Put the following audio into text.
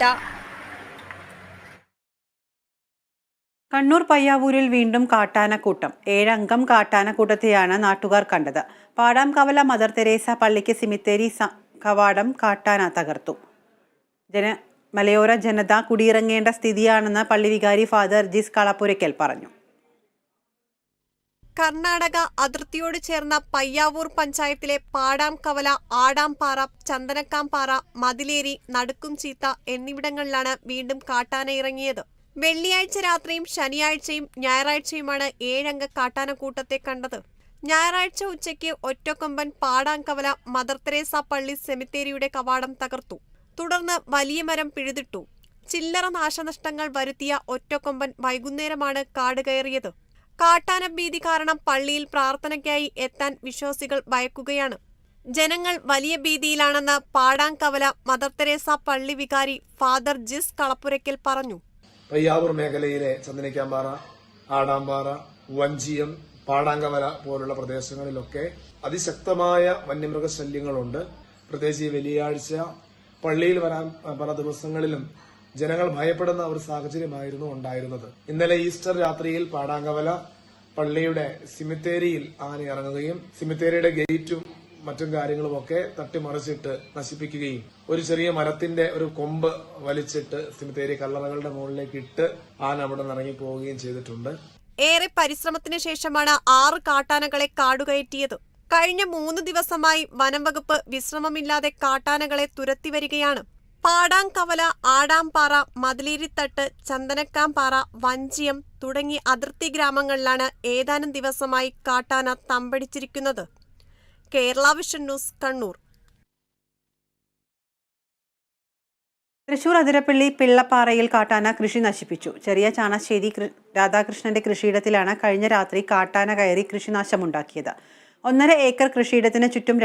പത്തനംതിട്ട കണ്ണൂർ പയ്യാവൂരിൽ വീണ്ടും കാട്ടാനക്കൂട്ടം. ഏഴംഗം കാട്ടാനക്കൂട്ടത്തെയാണ് നാട്ടുകാർ കണ്ടത്. പാടാം കവല മദർ തെരേസ പള്ളിക്ക് സിമിത്തേരി കവാടം കാട്ടാന തകർത്തു. ജന മലയോര ജനത കുടിയിറങ്ങേണ്ട സ്ഥിതിയാണെന്ന് പള്ളി വികാരി ഫാദർ ജിസ് കളപ്പുരയ്ക്കൽ പറഞ്ഞു. കർണാടക അതിർത്തിയോട് ചേർന്ന പയ്യാവൂർ പഞ്ചായത്തിലെ പാടാം പാടാംകവല ആടാംപാറ ചന്ദനക്കാംപാറ മതിലേരി നടുക്കും ചീത്ത എന്നിവിടങ്ങളിലാണ് വീണ്ടും കാട്ടാന ഇറങ്ങിയത് വെള്ളിയാഴ്ച രാത്രിയും ശനിയാഴ്ചയും ഞായറാഴ്ചയുമാണ് ഏഴംഗ കാട്ടാനക്കൂട്ടത്തെ കണ്ടത്. ഞായറാഴ്ച ഉച്ചയ്ക്ക് ഒറ്റക്കൊമ്പൻ പാടാംകവല മദർ തെരേസ പള്ളി സെമിത്തേരിയുടെ കവാടം തകർത്തു. തുടർന്ന് വലിയ മരം പിഴുതിട്ടു. ചില്ലറ നാശനഷ്ടങ്ങൾ വരുത്തിയ ഒറ്റക്കൊമ്പൻ വൈകുന്നേരമാണ് കാട് കയറിയത്. കാട്ടാന ഭീതി കാരണം പള്ളിയിൽ പ്രാർത്ഥനയ്ക്കായി എത്താൻ വിശ്വാസികൾ ഭയക്കുകയാണ്. ജനങ്ങൾ വലിയ ഭീതിയിലാണെന്ന് പാടാങ്കവല മദർ തെരേസ പള്ളി വികാരി ഫാദർ ജിസ് കളപ്പുരയ്ക്കൽ പറഞ്ഞു. പയ്യാവൂർ മേഖലയിലെ ചന്ദനിക്കാമ്പാറ ആടാമ്പാറ വഞ്ചിയം പാടാങ്കവല പോലുള്ള പ്രദേശങ്ങളിലൊക്കെ അതിശക്തമായ വന്യമൃഗശല്യങ്ങളുണ്ട്. പ്രത്യേകിച്ച് വെള്ളിയാഴ്ച പള്ളിയിൽ വരാൻ പല ദിവസങ്ങളിലും ജനങ്ങൾ ഭയപ്പെടുന്ന ഒരു സാഹചര്യമായിരുന്നു ഉണ്ടായിരുന്നത്. ഇന്നലെ ഈസ്റ്റർ രാത്രിയിൽ പാടാങ്കവല പള്ളിയുടെ സിമിത്തേരിയിൽ ആന ഇറങ്ങുകയും സിമിത്തേരിയുടെ ഗേറ്റും മറ്റും കാര്യങ്ങളുമൊക്കെ തട്ടിമറിച്ചിട്ട് നശിപ്പിക്കുകയും ഒരു ചെറിയ മരത്തിന്റെ ഒരു കൊമ്പ് വലിച്ചിട്ട് സിമിത്തേരി കല്ലറകളുടെ മുകളിലേക്ക് ഇട്ട് ആന അവിടെ നിന്ന് ഇറങ്ങി പോവുകയും ചെയ്തിട്ടുണ്ട്. ഏറെ പരിശ്രമത്തിന് ശേഷമാണ് ആറ് കാട്ടാനകളെ കാടുകയറ്റിയത്. കഴിഞ്ഞ മൂന്ന് ദിവസമായി വനം വകുപ്പ് വിശ്രമമില്ലാതെ കാട്ടാനകളെ തുരത്തിവരികയാണ്. പാടാങ്കവല ആടാംപാറ മതിലേരിത്തട്ട് ചന്ദനക്കാംപാറ വഞ്ചിയം തുടങ്ങി അതിർത്തി ഗ്രാമങ്ങളിലാണ് ഏതാനും ദിവസമായി കാട്ടാന തമ്പടിച്ചിരിക്കുന്നത്. Kerala vision news Kannur. Thrissur Athirappilly പിള്ളപ്പാറയിൽ കാട്ടാന കൃഷി നശിപ്പിച്ചു. ചെറിയ ചാണശ്ശേരി രാധാകൃഷ്ണന്റെ കൃഷിയിടത്തിലാണ് കഴിഞ്ഞ രാത്രി കാട്ടാന കയറി കൃഷിനാശമുണ്ടാക്കിയത്. ഒന്നര ഏക്കർ കൃഷിയിടത്തിന് ചുറ്റും